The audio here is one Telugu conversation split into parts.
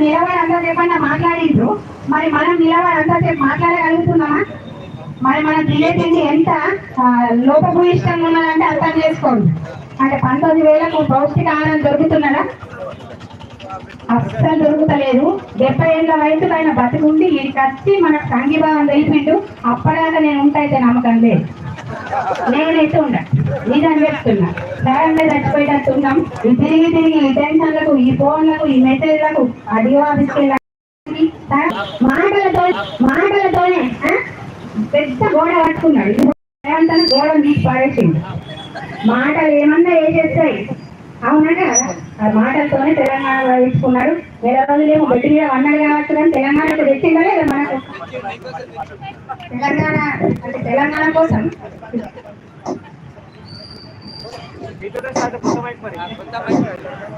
నిలబడి అంతసేపు అన్న మాట్లాడిండ్రు మరి మనం నిలబడి అంతసేపు మాట్లాడగలుగుతున్నామా? మరి మన జిలేబీని ఎంత లోపభూయిష్టంగా ఉన్నదంటే అర్థం చేసుకోండి. అంటే పంతొమ్మిది వేలకు పౌష్టిక ఆహారం దొరుకుతున్నదా? అస్సలు దొరుకుతలేదు. డెబ్బై ఏళ్ళ వయసులో ఆయన బతికుండి వీడికి వచ్చి మన సంఘీభావం తెలిపిండు. అప్పటిదాకా నేను ఉంటాయితే నమ్మకం లేదు. నేనైతే ఉండ మీద అనిపిస్తున్నా. సార్ మీద చచ్చిపోయేటట్టు ఉన్నాం. ఈ తిరిగి తిరిగి ఈ టెన్షన్లకు ఈ ఫోన్లకు ఈ మెసేజ్లకు అడియో ఆఫీస్కి మాటలతో మాటలతోనే పెద్ద గోడ కట్టుకున్నాడు. గోడ తీసి పడేసిండు. మాటలు ఏమన్నా వేసేస్తాయి. అవునా ఆ మాటలతోనే తెలంగాణ తీసుకున్నాడు నెల రోజులేమో మీద అన్నాడు కావచ్చు కానీ తెలంగాణకు తెచ్చిందా లేదా మనకు. తెలంగాణ అంటే తెలంగాణ కోసం.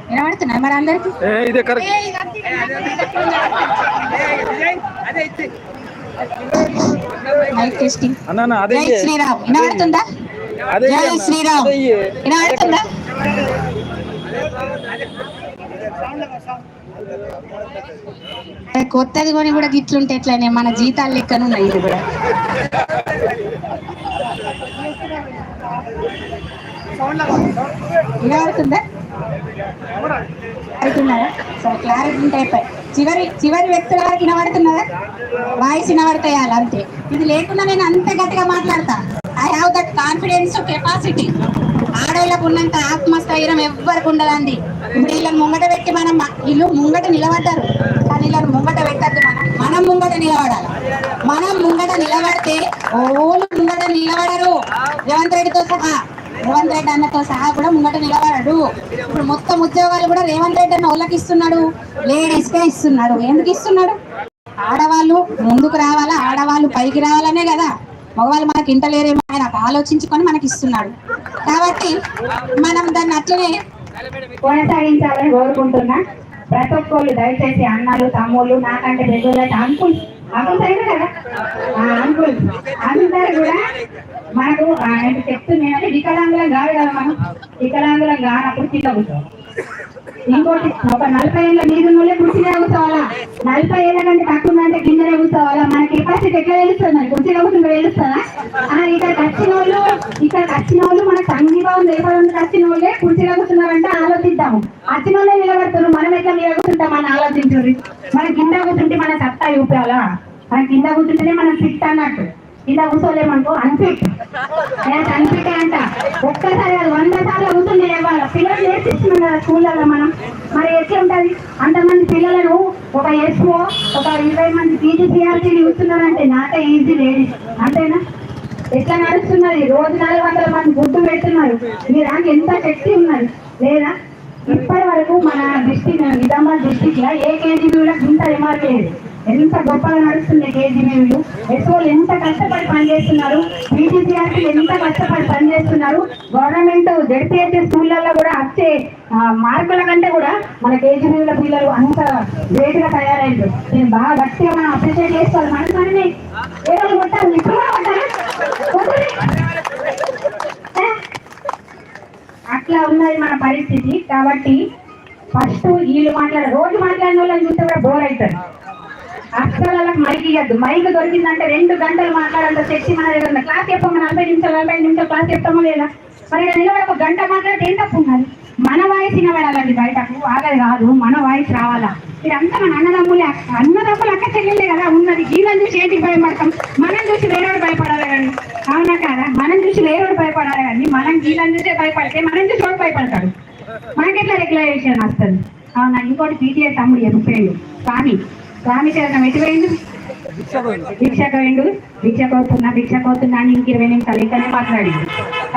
వినబడుతున్నాయి మరి అందరికి? జై శ్రీరామ్. వినబడుతుందా? అదే జై శ్రీరామ్. వినబడుతుందా? కొత్తది కొని కూడా గిట్లుంటే ఎట్లనే? మన జీతాలు లెక్కన ఉన్నాయి ఇది కూడా. వినబడుతుందా వినబడుతున్నారా సరే క్లారిటీ ఉంటే అయిపోయి. చివరి చివరి వ్యక్తుల వరకు వినబడుతున్నదా? వాయిస్ వినబడతాయాలి అంతే. ఇది లేకుండా నేను అంత గట్టిగా మాట్లాడతా. I have that confidence capacity ఆడవాళ్ళకు ఉన్నంత ఆత్మస్థైర్యం ఎవ్వరికి ఉండదండి. ఇప్పుడు వీళ్ళని ముంగట పెట్టి మనం వీళ్ళు ముంగట నిలబడ్డారు. కానీ వీళ్ళని ముంగట పెట్టద్దు మనం. మనం ముంగట నిలబడాలి. మనం ముంగట నిలబడితే ఓళ్ళు ముంగట నిలబడరు. రేవంత్ రెడ్డితో సహా రేవంత్ రెడ్డి అన్నతో సహా కూడా ముంగట నిలబడడు. ఇప్పుడు మొత్తం ఉద్యోగాలు కూడా రేవంత్ రెడ్డి అన్న వాళ్ళకి ఇస్తున్నాడు. లేడీస్కే ఇస్తున్నాడు. ఎందుకు ఇస్తున్నాడు? ఆడవాళ్ళు ముందుకు రావాలా? ఆడవాళ్ళు పైకి రావాలనే కదా. మగవాళ్ళు మనకి ఇంటలేరేమో ఆయన ఆలోచించుకొని మనకి ఇస్తున్నాడు. కాబట్టి మనం దాన్ని అట్లనే కొనసాగించాలని కోరుకుంటున్నా? ప్రతి ఒక్కళ్ళు దయచేసి అన్నలు తమ్ముళ్ళు నాకంటే పెద్దలు అంకుల్ అంకుల్ అయినా కదా అంకుల్ అందరు కూడా మనకు ఆయన చెప్తున్నాయంటే వికలాంగులం కాదు కదా మనం. వికలాంగులం కానప్పుడు కింద కూర్చోవాలి. ఇంకోటి ఒక నలభై ఏళ్ళ మీద నుండే కుర్చీలో కూర్చోవాలా? నలభై ఏళ్ళ కంటే తక్కువ అంటే కిందనే కూర్చోవాలా? మన కెపాసిటీ ఎట్లా తెలుస్తుంది? మరి కుర్చీలో కూర్చుంటే తెలుస్తుందా ఆ, ఇక్కడికి వచ్చిన వాళ్ళు ఇక్కడికి వచ్చిన వాళ్ళు మన సంఘీభావం లేకపోవడానికి వచ్చిన వాళ్ళే కుర్చీలో కూర్చున్నారంటే ఆలోచిద్దాము వచ్చిన వాళ్ళే నిలబడుతున్నారు మనం ఎట్లా నిలబడుతుంటాం అని ఆలోచించుర్రి మన కింద కూర్చుంటే మన సత్తా చూపాలా మన కింద కూర్చుంటేనే మనం ఫిట్ అన్నట్టు. ఇలా కూర్చోలేమనుకో అన్ఫిట్ నేను అంట. ఒక్కసారి అది వంద సార్లు కూర్చుంటే ఇవ్వాలి పిల్లలు నేర్పిస్తున్నాం కదా స్కూళ్ళలో మనం. మరి ఎట్లా ఉంటుంది? అంతమంది పిల్లలను ఒక ఎస్ఓ ఒక ఇరవై మంది పీజీసీఆర్సీ చూస్తున్నారంటే నాకే ఈజీ లేదు అంతేనా? ఎట్లా నడుస్తున్నది రోజు నాలుగు వందల మంది గుడ్డు పెడుతున్నారు. మీరు ఎంత శక్తి ఉన్నది లేదా ఇప్పటి వరకు మన డిస్టిక్ నిజామాబాద్ డిస్టిక్లో ఏ కేజీబీలో ఇంత రిమార్క్ లేదు ఎంత గొప్పగా నడుస్తుంది కేజీబీలు ఎస్ఓలు ఎంత చేస్తున్నారు పనిచేస్తున్నారు ఎంత కష్టపడి పనిచేస్తున్నారు? గవర్నమెంట్ జడ్పీహెచ్ స్కూళ్ళల్లో కూడా వచ్చే మార్కుల కంటే కూడా మన కేజీబీల పిల్లలు అంత గ్రేట్గా తయారైంది నేను బాగా గట్టిగా మనం అప్రిషియేట్ చేసుకోవాలి. మన మనమే ఏ రోజు కొట్టాలి. ఇప్పుడు అట్లా ఉన్నది మన పరిస్థితి. కాబట్టి ఫస్ట్ వీళ్ళు మాట్లాడ రోజు మాట్లాడిన వాళ్ళని చూస్తే కూడా బోర్ అవుతారు. అస్సలు వాళ్ళకి మైక్ ఇవ్వద్దు మైక్ దొరికిందంటే రెండు గంటలు మాట్లాడంత శక్తి మన దగ్గర క్లాస్ చెప్పాము నలభై నిమిషాలు నలభై నిమిషాలు క్లాస్ చెప్తామో లేదా? మరి నిలబడి ఒక గంట మాట్లాడితే ఏం తప్పు ఉన్నది? మన వాయిస్ వినబడాలండి బయటకు. ఆగది కాదు. మన వాయిస్ రావాలా? ఇదంతా మన అన్నదమ్ములే అన్నదమ్ములు అక్క చెల్లెలే కదా ఉన్నది. వీళ్ళని చూసి ఏంటికి భయపడతాం? మనం చూసి వేరేవాడు భయపడాలి కానీ అవునా కదా? మనం చూసి వేరేవాడు భయపడాలి కానీ మనం వీళ్ళని చూసే భయపడితే మనం చూసి వాడు భయపడతాడు. మనకెట్లా రెగ్యులరేషన్ వస్తుంది? అవునా? ఇంకోటి పీటీఎస్ తమ్ముడు చెప్పేయండు కానీ స్వామి ఎటు పోయిండు భిక్ష పోయిండు భిక్ష కోతున్నా భిక్ష కోతున్నా అని ఇంక ఇరవై నిమిషాలు ఇక్కడనే మాట్లాడిండు.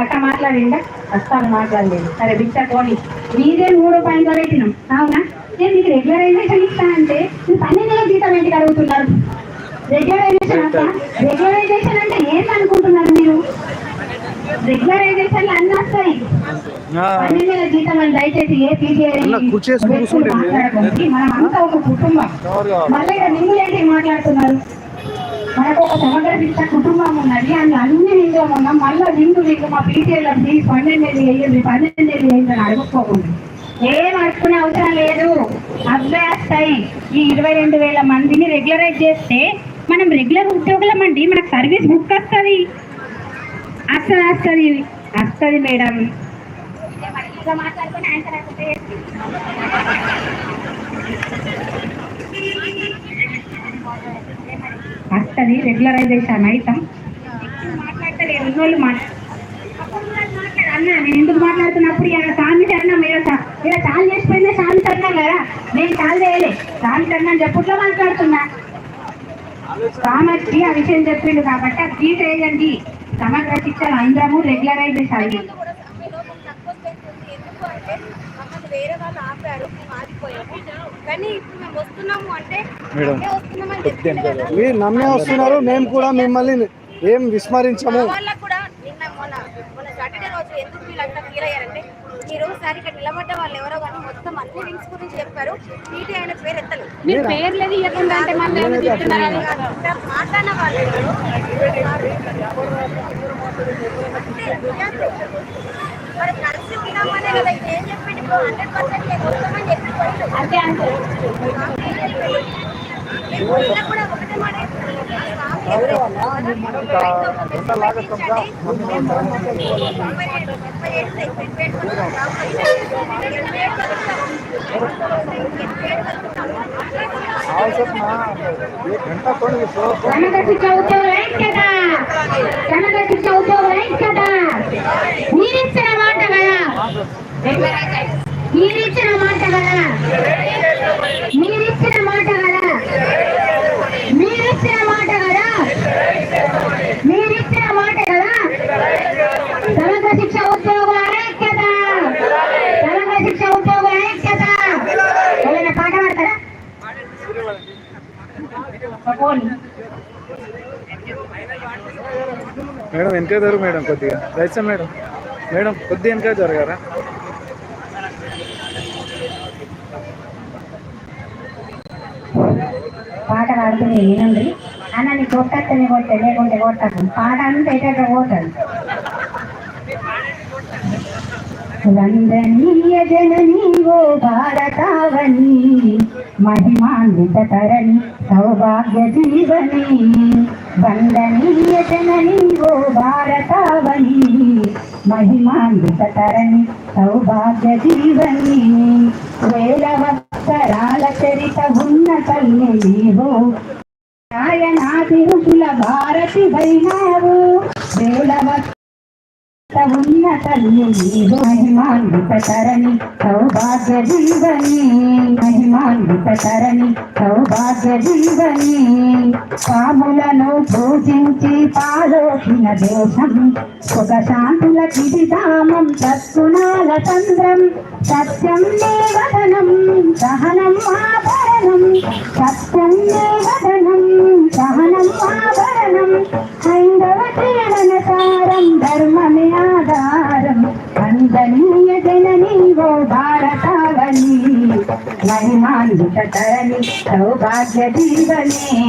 అక్క మాట్లాడిండా? అస్సలు మాట్లాడలేదు. సరే భిక్ష కోని మీదే మూడు పాయింట్లు పెట్టినాం అవునా? నేను మీకు రెగ్యులరైజేషన్ ఇస్తా అంటే మీరు పన్నెండు నెలల జీతం ఏంటి అడుగుతున్నారు? రెగ్యులరైజేషన్ అక్క? రెగ్యులరైజేషన్ అంటే ఏంటి అనుకుంటున్నారు మీరు? రెగ్యులరైజేషన్ అన్నీ వస్తాయి జీతం అని దయచేసి ఏ పీటీఐ. మాట్లాడకండి. మనం అంతా ఒక కుటుంబం. మళ్ళీ మాట్లాడుతున్నారు మనకు ఒక సమగ్ర శిక్ష కుటుంబం ఉన్నది. అన్ని నిండు ఉన్నాం. మళ్ళీ నిండు మా పీటీఐలకు వేయండి అని అడుగుకోకుండా ఏం అడుక్కునే అవసరం లేదు. అభ్యాస వస్తాయి ఈ ఇరవై రెండు వేల మందిని రెగ్యులరైజ్ చేస్తే మనం రెగ్యులర్ ఉద్యోగులం అండి మనకు సర్వీస్ బుక్ వస్తుంది. అస్తది వస్తుంది వస్తుంది మేడం. వస్తుంది రెగ్యులరైజేషన్ అవుతాం మాట్లాడతారు రోజులు అన్న నేను ఎందుకు మాట్లాడుతున్నప్పుడు ఇలా సామి అన్నా మీరు ఇలా చాలు చేసిపోయిందే సామి అన్నా కదా? నేను చాలు చేయలే. సామి అన్నా చెప్పుట్లో మాట్లాడుతున్నా? కామర్కి ఆ విషయం చెప్పిండు కాబట్టి అది తీసేయండి సమగ్ర ఉంది ఎందుకు అంటే మమ్మల్ని వేరే వాళ్ళు ఆపారు మేము ఆగిపోయాము. కానీ ఇప్పుడు మేము వస్తున్నాము అంటే మేడం, నమ్మే. మీరు వస్తున్నారు మేము కూడా మిమ్మల్ని ఏం విస్మరించము. వాళ్ళకు కూడా నిన్న మొన్న మొన్న సాటర్డే రోజు ఎందుకు వీళ్ళంతా ఫీల్ అయ్యారంటే ఈ రోజు సారి ఇక్కడ నిలబడ్డ వాళ్ళు ఎవరో కానీ మొత్తం అన్ని లింక్స్ గురించి చెప్పారు. టీటీ ఆయన పేరు ఎత్తలేదు. మీరు పేర్లేదు ఇవ్వకుండా అంటే చెప్తున్నారని మాట్లాడిన వాళ్ళు ఎవరు? మరి కలిసి ఉన్నామనే కదా ఇది ఏం చెప్పిండు హండ్రెడ్ పర్సెంట్ నేను వస్తామని చెప్పి పోయిండు. అంతే అంతే మేము వీళ్ళకి శిక్ష రైట్ కదా శిక్ష రైట్ కదా మీరిచ్చిన మాట కదా. మీరిచ్చిన మాట కదా? మీరిచ్చిన మాట కదా? మీరిచ్చిన మాట కదా? మీరిచ్చిన మాట కదా? సమగ్ర శిక్ష ఉద్యోగ ఐక్యత. సమగ్ర శిక్ష ఉద్యోగ ఐక్యత. ఏదైనా పాట పాడతారా? మేడం వెనక జరుగు మేడం కొద్దిగా. Right madam. మేడం కొద్దిగా వెనక జరగారా? పాట పాడుతుంది ఏనుంది అన్న నీ కొట్టని కొట్టే లేకుంటే కొట్టకు పాట అంతా ఎక్కడ పోతాడు వందనీయ జననీ ఓ భారతావని మహిమాన్విత తరణి సౌభాగ్య జీవని. వందనీయ జననీ ఓ భారతావని మహిమాన్విత తరణి సౌభాగ్య జీవని. వేలవ వత్సరాల చరిత ఉన్న తల్లి నీవు. నాయనాది ఋషుల భారతి వైనావు వేల వత్స మహిమాన్విత తరణి సౌభాగ్య జీవని మహిమాన్విత తరణి సౌభాగ్య జీవని పాములను పూజించి పాలోకిన దేశం సుఖ శాంతుల కిడిదామం సత్గుణాల చంద్రం సత్యం వదనం సహనం ఆభరణం సత్యం వదనం సహనం ఆభరణం. హైందవ జీవన సారం ధర్మమే ఆధారం. వందనీయ జననీ ఓ భారతావని మహిమాన్విత తరణి సౌభాగ్య జీవని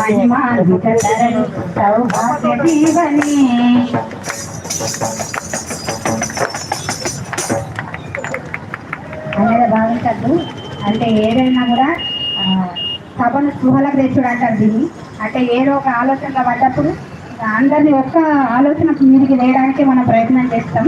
మహిమాన్విత తరణి సౌభాగ్య జీవని భావించద్దు. అంటే ఏదైనా కూడా సభను స్పృహలకు తెచ్చుడు అంటారు దీన్ని. అంటే ఏదో ఒక ఆలోచనలో పడ్డప్పుడు అందరినీ ఒక్క ఆలోచన మీదికి వేయడానికి మనం ప్రయత్నం చేస్తాం.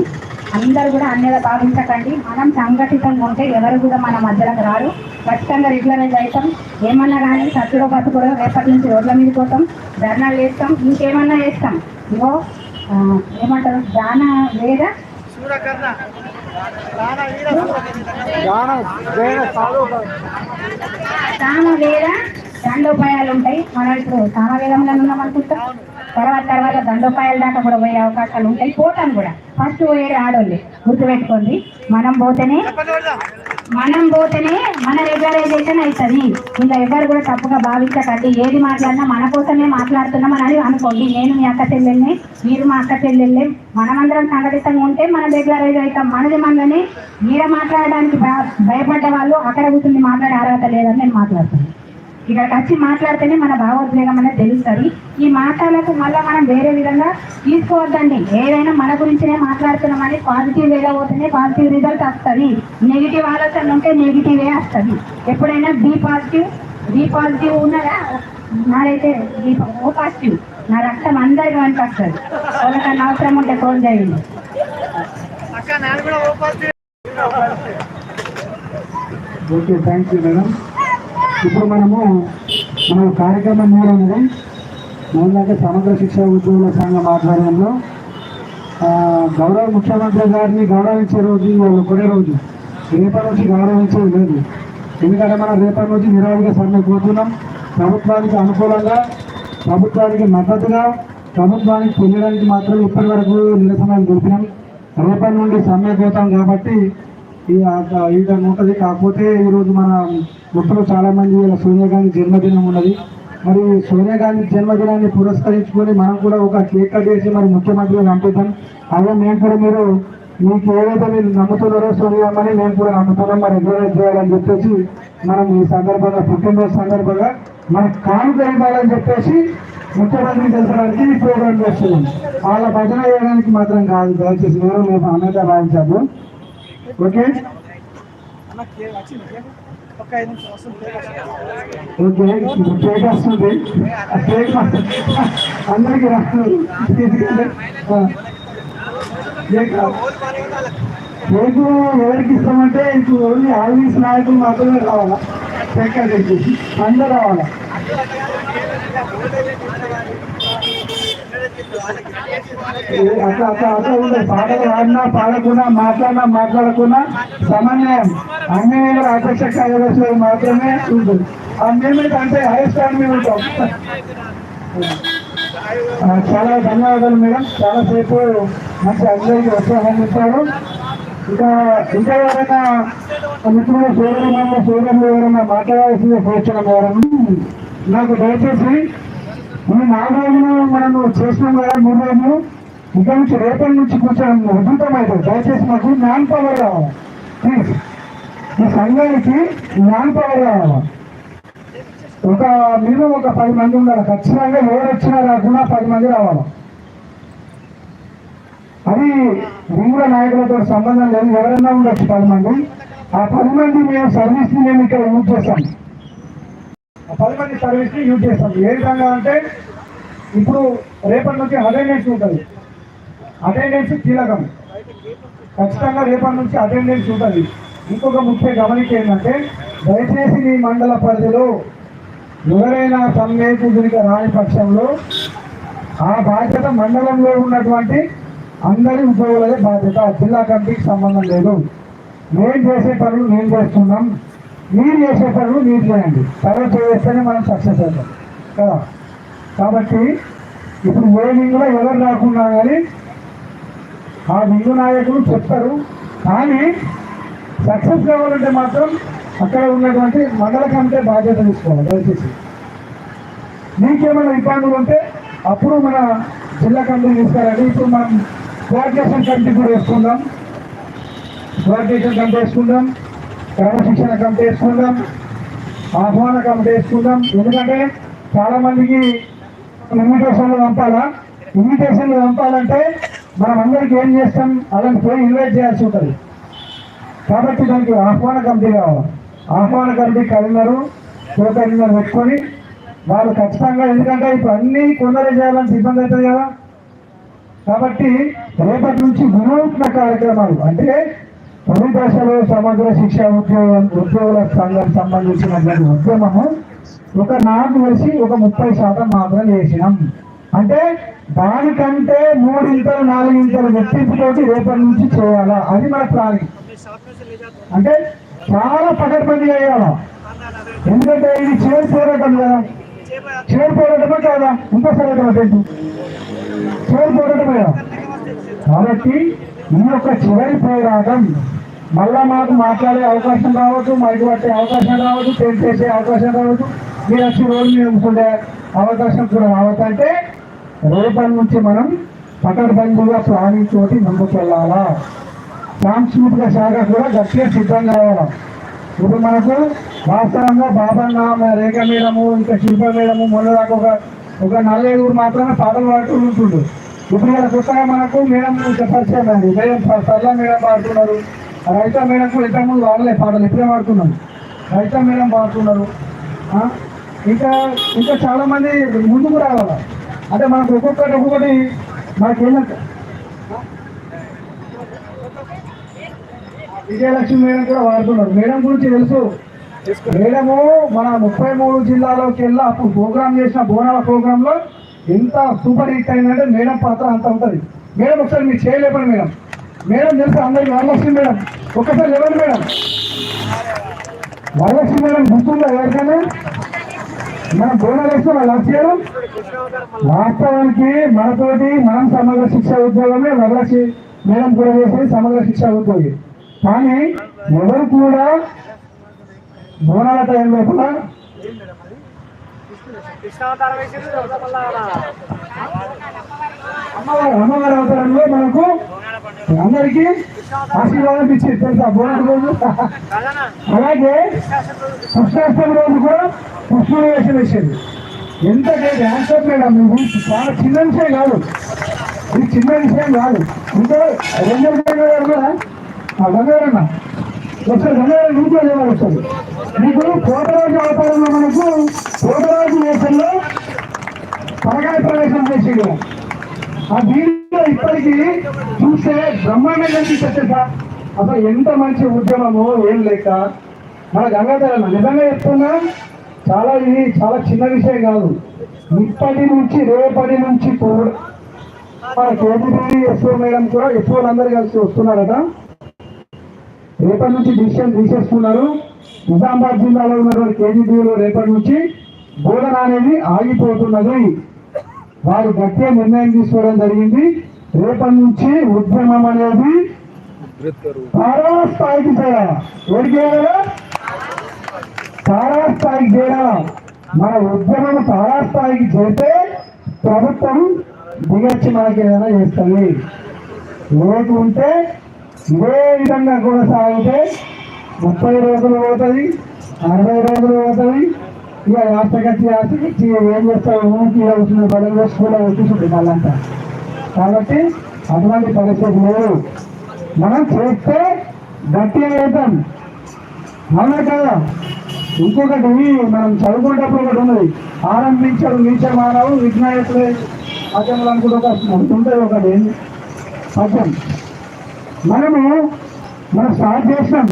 అందరూ కూడా అన్నిగా భావించకండి. మనం సంఘటితంగా ఉంటే ఎవరు కూడా మన మధ్యలోకి రారు. ఖచ్చితంగా రెగ్యులరైజ్ అవుతాం. ఏమన్నా కానీ సత్తులో బతుకులో రేపటి నుంచి రోడ్ల మీద పోతాం. ధర్నాలు చేస్తాం. ఇంకేమన్నా చేస్తాం. ఇగో ఏమంటారు? దాన లేదా సామవేద దండోపాయాలు ఉంటాయి. మనం ఇప్పుడు సామవేదంలో ఉన్నాం అనుకుంటాం తర్వాత తర్వాత దండోపాయాల దాకా కూడా పోయే అవకాశాలు ఉంటాయి. పోతాం కూడా. ఫస్ట్ పోయేది ఆడోళ్ళు. గుర్తుపెట్టుకోండి. మనం పోతేనే మనం పోతేనే మన రెగ్యులరైజేషన్ అవుతుంది ఇంకా ఎవరు కూడా తప్పుగా భావించకండి. ఏది మాట్లాడినా మన కోసమే మాట్లాడుతున్నాం అని అనుకోండి. నేను మీ అక్క చెల్లెళ్ళే మీరు మా అక్క చెల్లెళ్ళే మనమందరం సంఘటితంగా ఉంటే మనం రెగ్యులరైజ్ అవుతాం. మనది మనని మీరే మాట్లాడడానికి భయ- భయపడ్డ వాళ్ళు అక్కడ కూర్చుని మాట్లాడే అర్హత లేదని నేను మాట్లాడుతున్నాను. ఇక్కడికి వచ్చి మాట్లాడితేనే మన భావోద్వేగం అనేది తెలుస్తుంది. ఈ మాటలకు మళ్ళీ మనం వేరే విధంగా తీసుకోవద్దండి. ఏదైనా మన గురించినే మాట్లాడుతున్నామని పాజిటివ్ వేగా పోతేనే పాజిటివ్ రిజల్ట్ వస్తుంది. నెగిటివ్ ఆలోచన ఉంటే నెగిటివే వస్తుంది. ఎప్పుడైనా బి పాజిటివ్ బి పాజిటివ్ ఉన్నదా? నాదైతే బి ఓ పాజిటివ్ నా రక్తం అందరికి వెనక వస్తుంది. వాళ్ళకన్నా అవసరం ఉంటే ఫోన్ చేయండి. ఓకే థ్యాంక్ యూ మేడం ఇప్పుడు మనము మన కార్యక్రమం మూడవది ఏంటంటే సమగ్ర శిక్షణ ఉద్యోగుల సంఘం ఆధ్వర్యంలో గౌరవ ముఖ్యమంత్రి గారిని గౌరవించే రోజు ఇవాళ ఒకటే రోజు. రేపటి నుంచి గౌరవించేది లేదు. ఎందుకంటే మనం రేపటి నుంచి నిరాయుధ సమ్మె పోతున్నాం ప్రభుత్వానికి అనుకూలంగా ప్రభుత్వానికి మద్దతుగా ప్రభుత్వానికి పొందడానికి మాత్రం ఇప్పటి వరకు నిరసనలు తెలిపినాం. రేపటి నుండి సమ్మె పోతాం కాబట్టి ఈ విధంగా ఉంటుంది. కాకపోతే ఈరోజు మన మొత్తం చాలామంది ఇలా జన్మదినం ఉన్నది. మరి సోనియా గాంధీ జన్మదినాన్ని పురస్కరించుకొని మనం కూడా ఒక కేక్ కట్ చేసి మరి ముఖ్యమంత్రి పంపిద్దాం. అదే మేము కూడా మీరు మీకు ఏదైతే మీరు నమ్ముతున్నారో సోనియామని మేము కూడా నమ్ముతున్నాం. మరి ఎంకరేజ్ చేయాలని చెప్పేసి మనం ఈ సందర్భంగా పుట్టినరోజు సందర్భంగా మన కానుక ఇవ్వాలని చెప్పేసి ముఖ్యమంత్రి తెలపడానికి ఈ ప్రోగ్రామ్ చేస్తున్నాం. వాళ్ళ భజన చేయడానికి మాత్రం కాదు. దయచేసి మీరు మేము అన్నగా భావించాము ఓకే? ఓకే వస్తుంది అందరికి కేక్ అందరికీ రాదు ఎందుకంటే ఎవరికి ఇస్తామంటే ఇప్పుడు ఓన్లీ ఆర్మీస్ నాయకులు మాత్రమే రావాలా కేక్ అనేది అందరూ రావాలా అట్లా అట్లా అట్లా ఉండదు పాటలు పాడినా పాడకున్నా మాట్లాడినా మాట్లాడకున్నా సమన్వయం. అన్ని వేల అధ్యక్ష కార్యదర్శులు మాత్రమే ఉంటుంది ఆ మేమే అంటే హైయర్ స్టాండ్ మీద ఉంటాం చాలా ధన్యవాదాలు మేడం. చాలాసేపు మంచి అందరికీ ఉత్సాహం ఇచ్చారు. ఇంకా ఇంకా ఎవరైనా మిత్రులు సోదరు సోదరులు ఎవరైనా మాట్లాడాల్సింది సూచన ఎవరైనా నాకు దయచేసి ఈ నాలుగు మనము మనం చేసినాం కదా మూడు రోజులు ఇక్కడ నుంచి రేపటి నుంచి కూర్చోడం. ఉద్యుతం అవుతుంది దయచేసి మాకు మ్యాన్ పవర్ కావాలి. ప్లీజ్ ఈ సంఘానికి మ్యాన్ పవర్ కావాలి. ఒక మీరు ఒక పది మంది ఉండాలి. ఖచ్చితంగా ఎవరు వచ్చినా రాకుండా పది మంది రావాలి. అది రింగుల నాయకులతో సంబంధం లేదు. ఎవరైనా ఉండొచ్చు పది మంది. ఆ పది మంది మేము సర్వీస్ని మేము ఇక్కడ యూజ్ చేస్తాం. ఆ పది మంది సర్వీస్ని యూజ్ చేస్తాం. ఏ విధంగా అంటే ఇప్పుడు రేపటి నుంచి అటెండెన్స్ ఉంటుంది. అటెండెన్స్ కీలకం. ఖచ్చితంగా రేపటి నుంచి అటెండెన్స్ ఉంటుంది. ఇంకొక ముఖ్య గమనిక ఏంటంటే దయచేసి మీ మండల పరిధిలో ఎవరైనా సమ్మెకు దీనికి రాని పక్షంలో ఆ బాధ్యత మండలంలో ఉన్నటువంటి అందరి ఉద్యోగులదే బాధ్యత. జిల్లా కమిటీకి సంబంధం లేదు. మేము చేసే పనులు మేము చేస్తున్నాం. మీరు చేసే పనులు మీరు చేయండి. తర్వాత చేస్తేనే మనం సక్సెస్ అవుతాం. కదా? కాబట్టి ఇప్పుడు ఏ వింగులో ఎవరు రాకుండా కానీ ఆ వింగు నాయకులు చెప్తారు. కానీ సక్సెస్ కావాలంటే మాత్రం అక్కడ ఉన్నటువంటి మండల కంటే బాధ్యత తీసుకోవాలి దయచేసి. మీకేమైనా ఇబ్బందులు ఉంటే అప్పుడు మన జిల్లా కమిటీ తీసుకురండి. ఇప్పుడు మనం కోఆర్డినేషన్ కమిటీ కూడా వేసుకుందాం. కోఆర్డినేషన్ కమిటీ వేసుకుందాం. క్రమశిక్షణ కమిటీ వేసుకుందాం. ఆహ్వాన కమిటీ వేసుకుందాం. ఎందుకంటే చాలామందికి ఇన్విటేషన్లు పంపాలా? ఇన్విటేషన్లు పంపాలంటే మనం అందరికీ ఏం చేస్తాం? అలాంటి పోయి ఇన్వైట్ చేయాల్సి ఉంటుంది. కాబట్టి దానికి ఆహ్వాన కమిటీ కావాలి ఆహ్వాన కమిటీ కరీంనరు కో పెట్టుకొని వాళ్ళు ఖచ్చితంగా ఎందుకంటే ఇప్పుడు అన్ని కొందరు చేయాలని ఇబ్బంది అవుతుంది కదా. కాబట్టి రేపటి నుంచి వినూత్న కార్యక్రమాలు అంటే తొలి దశలో సమగ్ర శిక్ష ఉద్యోగ ఉద్యోగుల సంఘం సంబంధించినటువంటి ఉద్యమము ఒక నాకు వేసి ఒక ముప్పై శాతం మాత్రం చేసినాం. అంటే దానికంటే మూడింతలు నాలుగింతలు గుర్తింపుతోటి రేపటి నుంచి చేయాలా? అది మన ప్లానింగ్. అంటే చాలా పకడ్బందీ చేయాలా ఎందుకంటే ఇది చివరి పోరాటం కదా. చివరి పోరాటమే కాదా? ఇంకోసారి ఏంటి చివరి పోరాటమే. కదా కాబట్టి ఈ యొక్క చివరి పోరాటం మళ్ళా మాకు మాట్లాడే అవకాశం రావచ్చు మైకు పట్టే అవకాశం రావచ్చు టెంట్ చేసే అవకాశం రావచ్చు మీరు వచ్చి రోజు మీద అవకాశం కూడా రావచ్చు అంటే రేపటి నుంచి మనం పకడ్బందీగా ప్లానింగ్ తోటి ముందుకు వెళ్ళాలా సాంస్కృతిక శాఖ కూడా గట్టిగా సిద్ధం కావాలా ఇప్పుడు మనకు వాస్తవంగా బాబన్న రేఖ మేడము ఇంకా శిల్ప మేడము మొన్నదాకా ఒక ఒక నలభైదుగురు మాత్రమే పాటలు పాడుతూ ఉంటుండ్రు. ఇప్పుడు ఇక్కడ కొత్తగా మనకు మేడం పరిచయం అండి మేడం స- సరళ మేడం పాడుతున్నారు. రైతా మేడం కూడా ఇంతకుముందు వాడలే పాటలు ఇప్పుడే పాడుతున్నాం రైతా మేడం పాడుతున్నారు. ఇంకా ఇంకా చాలామంది ముందుకు రావాలి. అంటే మనకు ఒక్కొక్కటి ఒక్కొక్కటి మనకి ఏంటంటే విజయలక్ష్మి మేడం కూడా వాడుతున్నారు. మేడం గురించి తెలుసు. మేడము మన ముప్పై మూడు జిల్లాలోకి వెళ్ళి అప్పుడు ప్రోగ్రామ్ చేసిన బోనాల ప్రోగ్రామ్లో ఎంత సూపర్ హిట్ అయిందంటే మేడం పాత్ర అంత ఉంటుంది. మేడం ఒకసారి మీరు చేయలేపండి మేడం. మేడం తెలుసు అందరికి వరలక్ష్మి మేడం. ఒక్కసారి లేవండి మేడం. వరలక్ష్మి మేడం గుర్తుందా ఎవరికైనా? మనం బోనాలు వేస్తాం లాస్ట్ ఇయర్? వాస్తవానికి మనతోటి మనం సమగ్ర శిక్ష ఉద్యోగమే వరలక్ష్మి మేడం కూడా చేసేది సమగ్ర శిక్ష ఉద్యోగి. కానీ ఎవరు కూడా బోనాల టైం లోపల అమ్మవారు అమ్మవారి అవతారంలో మనకు అందరికీ ఆశీర్వాదం ఇచ్చేది తెలుసా? బోనాల రోజు? అలాగే కృష్ణాష్టమి రోజు కూడా కృష్ణుడు వేషం వేసేది. ఎంత డ్యాన్స్ మేడం. ఇది చాలా చిన్న విషయం కాదు. ఇది చిన్న విషయం కాదు. ఇంకా రెండు కూడా గంగారన్న. ఒకసారి గంగారావు ఇంట్లో లేవాలి ఒకసారి మీకు కోటరాజు అవతారంలో మనకు కోటరాజు వేషంలో పరకాయ ప్రవేశం చేసేది ఆ వీడియో ఇప్పటికీ చూస్తే బ్రహ్మాండం కనిపిస్తుంది సార్ అసలు ఎంత మంచి ఉద్యమము ఏం లేక. మన గంగాధర నిజంగా చెప్తున్నా చాలా ఇది చాలా చిన్న విషయం కాదు. ఇప్పటి నుంచి రేపటి నుంచి కూడా మన కేజీబీ ఎస్ఓ మేడం కూడా ఎస్ఓ అందరు కలిసి వస్తున్నారట. రేపటి నుంచి డిసిషన్ తీసేసుకున్నారు. నిజామాబాద్ జిల్లాలో ఉన్నటువంటి కేజీబీలో రేపటి నుంచి బోధన అనేది ఆగిపోతున్నది. వారు గట్టిగా నిర్ణయం తీసుకోవడం జరిగింది. రేపటి నుంచి ఉద్యమం అనేది తారాస్థాయికి చేయాలి ఎవరికి తారాస్థాయికి చేయాలి మన ఉద్యమం తారాస్థాయికి చేస్తే ప్రభుత్వం దిగచ్చి మనకి ఏదైనా చేస్తుంది. లేకుంటే ఇదే విధంగా కొనసాగితే ముప్పై రోజులు పోతుంది అరవై రోజులు పోతుంది. ఇక యాసకచ్చి యాసకచ్చి ఏం చేస్తావు? ఊరికి అవుతుంది బలం వేసుకుంటే వచ్చేసింది వాళ్ళంతా కాబట్టి అటువంటి పరిస్థితి లేదు. మనం చేస్తే గట్టిగా అవుతాం అవునా కదా? ఇంకొకటి మనం చదువుకునేటప్పుడు ఒకటి ఉన్నది. ఆరంభించడు నీచ మానవు విఘ్నాయకుడే పద్యములు అనుకుంటూ ఒక ఉంటుంది ఒకటి. పద్యం. మనము మనం స్టార్ట్ చేసినాం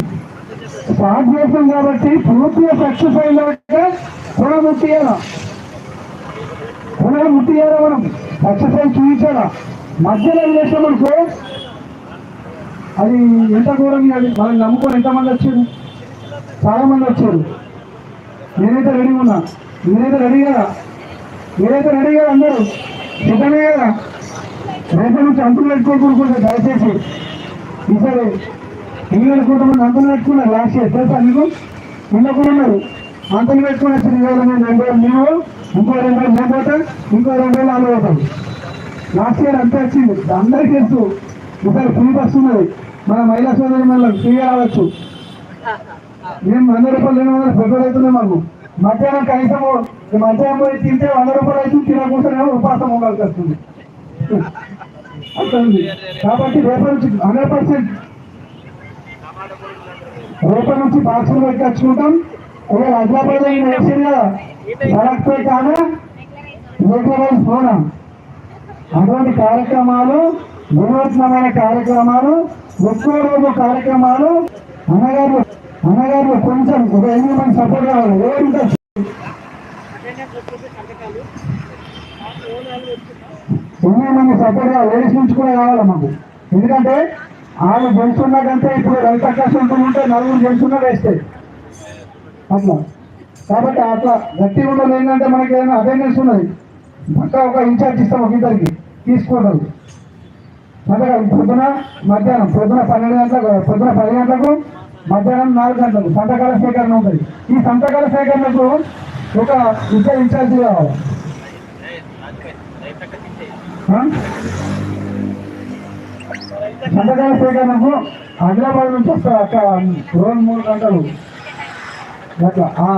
స్టార్ట్ చేసినాం కాబట్టి పూర్తిగా సక్సెస్ అయిందంటే పునర్ముట్టియాలా పునర్ముట్టియాలా మనం సక్సెస్ అయి చూపించాలా. మధ్యలో ఏం చేసామనుకో అది ఎంత దూరం అది మనం నమ్ముకొని ఎంతమంది వచ్చారు? చాలా మంది వచ్చారు. నేనైతే రెడీ ఉన్నా. నేనైతే రెడీ కదా? నేనైతే రెడీ కదా అందరూ? సిద్ధమే కదా? రేపటి నుంచి అంతులు పెట్టుకోకూడదు దయచేసి. ఈసారి పిల్లలు కొంతమంది అంతలు పెట్టుకున్నారు లాస్ట్ ఇయర్. తెలుసా మీకు? నిన్న కూడా ఉన్నారు. అంతలు పెట్టుకుని వచ్చిన ఇవాళ రెండు రోజులు మేము ఇంకో రెండు రోజులు నేను పోతాం ఇంకో రెండు రోజులు వాళ్ళు పోతాం. లాస్ట్ ఇయర్ అంతే వచ్చింది. అందరికీ తెలుసు. ఈసారి ఫ్రీ బస్ ఉన్నది. మన మహిళా సోదరి మళ్ళీ ఫ్రీ రావచ్చు. మేము వంద రూపాయలు రెండు వందలు పెట్రోల్ అవుతున్నాం మాకు? మధ్యాహ్నం కనీసం మధ్యాహ్నం పోయి తింటే వంద రూపాయలు అయితే తినకుండా ఉపాసం ఉండాల్సి వస్తుంది. అట్లా కాబట్టి రేపటి నుంచి హండ్రెడ్ పర్సెంట్ రేపటి నుంచి బాక్సులు పెట్టచ్చుకుంటాం ఒకవేళ హైదరాబాద్ అయిన వేసింది కదా సడక్పై కానీ హైదరాబాద్ పోనా అటువంటి కార్యక్రమాలు వినూత్నమైన కార్యక్రమాలు ఎక్కువ రోజు కార్యక్రమాలు అన్నగారు అన్నగారు కొంచెం ఒక ఎనిమిది మంది సపోర్ట్ కావాలి. ఎవరు ఉండొచ్చు లేడీస్ నుంచి కూడా కావాలి మాకు. ఎందుకంటే ఆమె జెంట్స్ ఉన్నదంటే ఇప్పుడు రైతు అవకాశం ఉంటే నలుగురు జెంట్స్ ఉన్నా వేస్తే. అట్లా. కాబట్టి అట్లా గట్టిగా ఉండదు ఏంటంటే మనకి ఏదైనా అటెండెన్స్ ఉన్నది. పక్క ఒక ఇన్ఛార్జ్ ఇస్తాం ఒక ఇద్దరికి. తీసుకుంటారు. సంతకాలు పొద్దున మధ్యాహ్నం పొద్దున పన్నెండు గంటలకు పొద్దున పది గంటలకు మధ్యాహ్నం నాలుగు గంటలకు సంతకాల సేకరణ ఉంటుంది. ఈ సంతకాల సేకరణకు ఒక ఇద్దరు ఇన్ఛార్జి కావాలి. సంతకాల సేకరణకు హైదరాబాద్ నుంచి వస్తారు అక్కడ రెండు మూడు గంటలు. అట్లా ఆ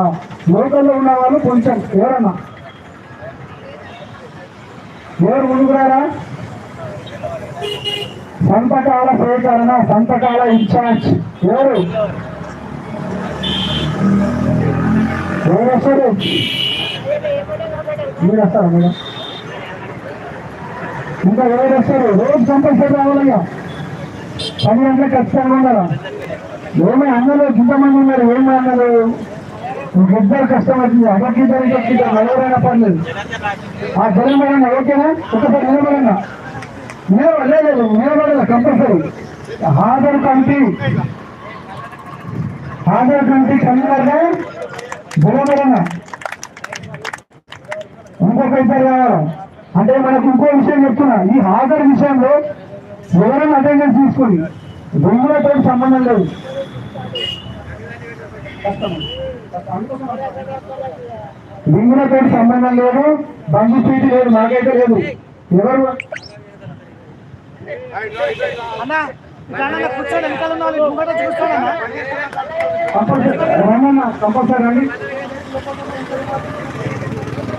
లోకల్లో ఉన్న వాళ్ళు కొంచెం ఎవరన్నా? ఎవరు ముందుకురారా? సంతకాల సేకరణ సంతకాల ఇన్ఛార్జ్. ఎవరు? ఎవరు వస్తారు? మీరు వస్తారా మేడం? ఇంకా ఎవరు వస్తారు? రోజు కంపల్సరీ రావాలయ్యా. పది గంటలకు ఖచ్చితంగా ఉండాలా ఏమై అన్నలు ఇంతమంది ఉన్నారు? ఏమి అన్నలు? ఇద్దరు కష్టం వచ్చింది అమ్మకిద్దరు ఇంకొకరు ఎవరైనా పర్లేదు. ఆ తెలంగాణ ఓకేనా? ఒకసారి నిలబడంగా. నిలబడలేదు నిలబడలేదు కంపల్సరీ. హాజరు కమిటీ. హాజరు కమిటీ కన్వీనర్గా నిలబడంగా. ఇంకొక ఇద్దరు కావాలి? అంటే మనకు ఇంకో విషయం చెప్తున్నా. ఈ హాజరు విషయంలో ఎవరైనా అటెండెన్స్ తీసుకోండి. దొంగలతో సంబంధం లేదు. లింగులతో సంబంధం లేదు. బంధు చీటి లేదు. నాకైతే లేదు. ఎవరు? కంపల్సరీ రండి.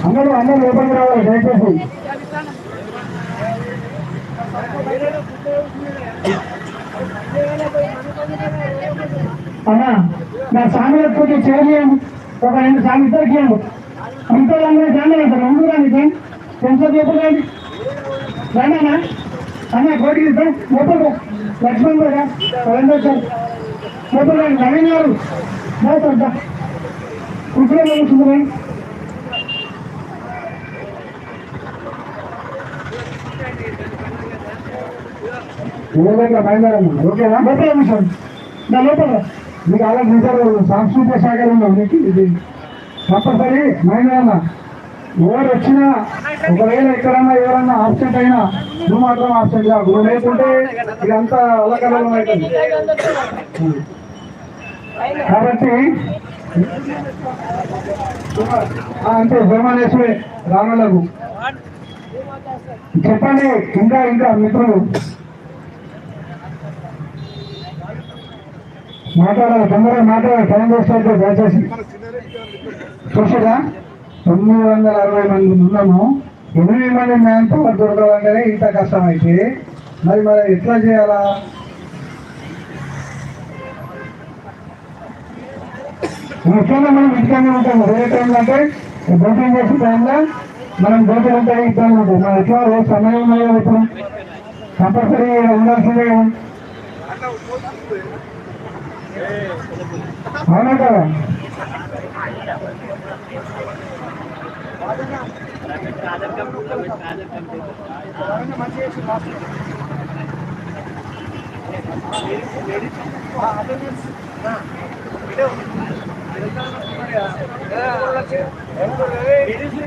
అందరూ అందరూ లోపలికి రావాలి. దయచేసి. అన్నా నా సాంగ్లకు పూజ చేయలేము ఒక రెండు సాంగ్ ఇద్దరికి ఇవ్వండి అంతా అందరూ జాయిన్ అవుతారు అందరూ రండి టెన్షన్ చెప్పండి రానా అన్న కోటికి ఇద్దాం లోపల లక్ష్మణ్ గారా సార్. లోపల రండి. నవీన్ గారు. మోతా కూర్చోండి ఏదైనా బయలుదేరమ్మా ఓకేనా? లోపల నిమిషం నా లోపల. మీకు అలా సాంస్కృతిక శాఖ ఉందా మీకు. ఇది కంపల్సరీ మైండ్ ఎవరు వచ్చినా ఒకవేళ ఎక్కడన్నా ఎవరన్నా ఆబ్సెంట్ అయినా నువ్వు మాత్రం ఆబ్సెంట్ కాదు నువ్వు లేకుంటే ఇదంతా అల్లకల్లం అవుతుంది. కాబట్టి ఆ, అంతే జర్మనేశ్వరి రామలకు చెప్పండి ఇంకా ఇంకా మిత్రులు. మాట్లాడాలి తొందరగా మాట్లాడాలి టైం వేస్ట్ అయితే దయచేసి. చూసారా తొమ్మిది వందల అరవై మంది ఉన్నాము. ఎనిమిది మంది మ్యాన్ పవర్ దొరకాలంటేనే ఇంత కష్టమైతే మరి మరి ఎట్లా చేయాలా? ముఖ్యంగా మనం ఇంటికనే ఉంటాం వేరే టైంలో అంటే బోటింగ్ చేసే టైంలో మనం బోటింగ్ ఉంటే ఇబ్బంది ఉంటుంది మనం ఎట్లా? రోజు సమయం ఉన్నది ఇప్పుడు. కంపల్సరీ ఉండాల్సిందే అవునా కదా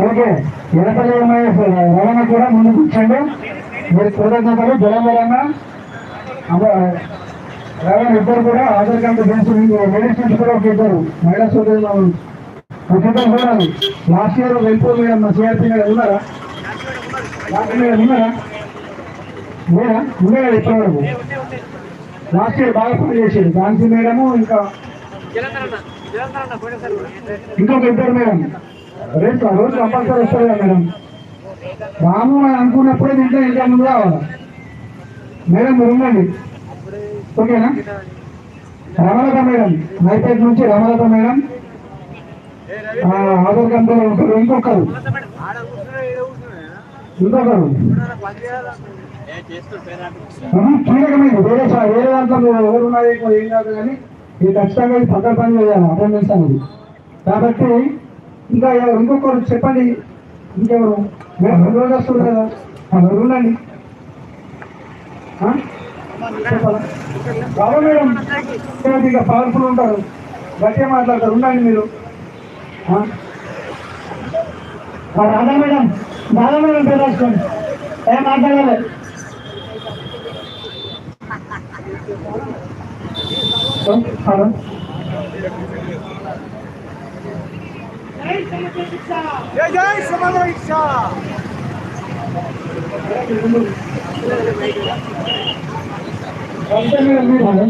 ఓకే. ఎడపల్లి కూడా ముందు కూర్చోండి మీరు కృతజ్ఞతలు వలన డ్రైవర్ ఇద్దరు కూడా ఆధార్ కార్డు బెంచ్ మెడిసిన్స్ కూడా ఒక ఇద్దరు మహిళా సోదరులు ఒక కూడా చూడాలి లాస్ట్ ఇయర్ వెళ్ళిపో మేడం మా సిఆర్పీ మీద ఉన్నారా? లాస్ట్ ఉన్నారా? లేదా ఉండే కదా ఇప్పటివరకు లాస్ట్ ఇయర్ బాగా పని చేసేది గాంధీ మేడము ఇంకా ఇంకొక ఇద్దరు మేడం. రేపు ఆ రోజు కంపల్సరీ వస్తారు కదా మేడం. రాము అని అనుకున్నప్పుడే దీంట్లో ఇంకా ముందు రావాలి. మేడం మీరు ఉండండి. ఓకేనా? రమలత మేడం మైపేట నుంచి రమలత మేడం. ఆధార్ కంపెనీ ఉంటారు ఇంకొకరు. ఇంకొకరు. ఇది కీలకమైనది వేరే వేరే దాంట్లో మీరు ఎవరు ఉన్నారు ఏం కాదు కానీ ఇది ఖచ్చితంగా ఇది పక్కన పని చేయాలి అటెండెన్స్ అనేది కాబట్టి ఇంకా ఎవరు ఇంకొకరు చెప్పండి. ఇంకెవరు? మీరు రెండు రోజులు వస్తుంది కదా ఆ, ఉండండి బాబా మేడం ఇక పవర్ఫుల్ ఉంటారు గట్టిగా మాట్లాడతారు ఉండండి మీరు రాధా మేడం రాధా మేడం పేరు రాసుకోండి ఏం మాట్లాడాలి హలో అంతే మేడం మీరు హలో హలో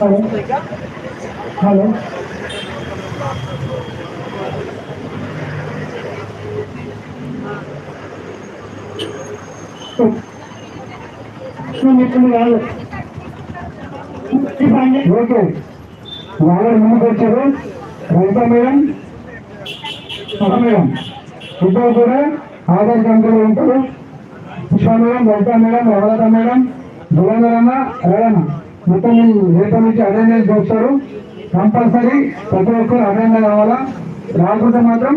హలో హలో ఇప్పుడు కాదు ఓకే మేడం ఇద్దరు కూడా ఆధార్ కంపెనీ ఉంటారు. పుష్ప మేడం రైతా మేడం రవలత మేడం జువేంద్రన్న రేడన్న మొత్తం మీరు రేపటి నుంచి అటెండెన్స్ చూస్తారు. కంపల్సరీ ప్రతి ఒక్కరు అటెండ్ కావాలా? రాకపోతే మాత్రం.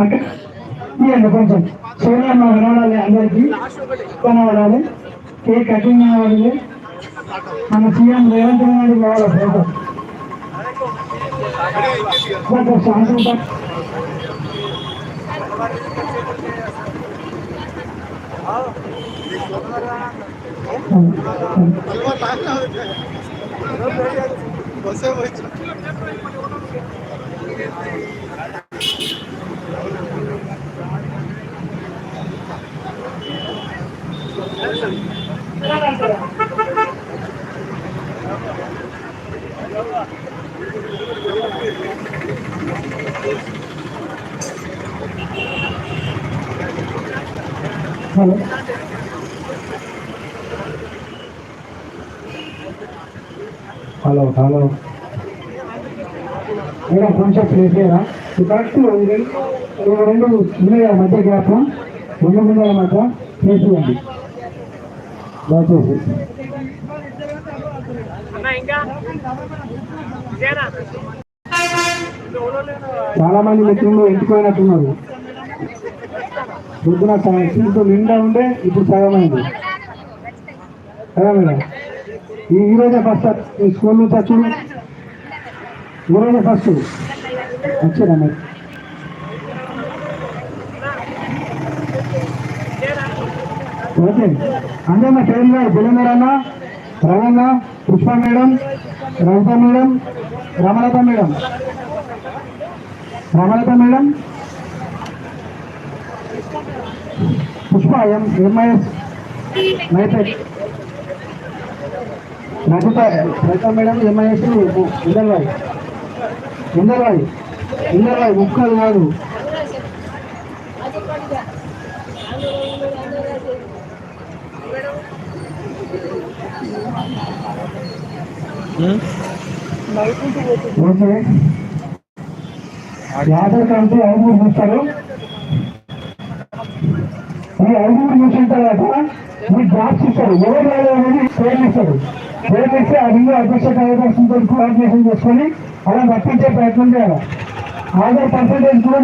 అంటే ఇవ్వండి కొంచెం సోనియా మా కనబడాలి అందరికీ. కనబడాలి కేక్ కటింగ్ కావాలి మన సీఎం రేవంత్ రెడ్డి కావాలి ఫోటో. శాంతం హలో హలో హలో మేడం కొంచెం ప్లేస్ చేయరా కరెక్ట్ రెండు రెండు ఉన్నాయి మధ్య గ్యాప్ రెండు ముందర మధ్య ప్లేస్ ఇవ్వండి దయచేసి. చాలా మంది మిత్రులు ఎంచుకోయినట్టున్నారు పొద్దున సీట్లు నిండా ఉండే ఇప్పుడు సగం అయింది కదా మేడం. ఈ ఈ రోజే ఫస్ట్ ఈ స్కూల్ నుంచి వచ్చి ఈ రోజే ఫస్ట్. వచ్చారా మరి? ఓకే. అందరూ నా పేరు జగన్ అన్న రవణ Pushpa madam Ravitha madam Ramalatha madam. Ramalatha madam. Pushpa M MIS Maipet Rajitha Rajitha madam MIS Indervai Indervai Indervai ముక్కలు కాదు. ఓకే యాదవ్ కంటే ఐదుగురు చూస్తారు. ఈ ఐదుగురు చూసిన తర్వాత మీ జాబ్స్ ఇస్తారు ఎవరు రాలేదు అనేది పేర్లు ఇస్తారు పేర్లు ఇస్తే ఆ రింగు అధ్యక్ష కార్యదర్శితో కోఆర్డినేషన్ చేసుకొని అలా రప్పించే ప్రయత్నం చేయాలి. ఆధార్ పర్సంటేజ్ కూడా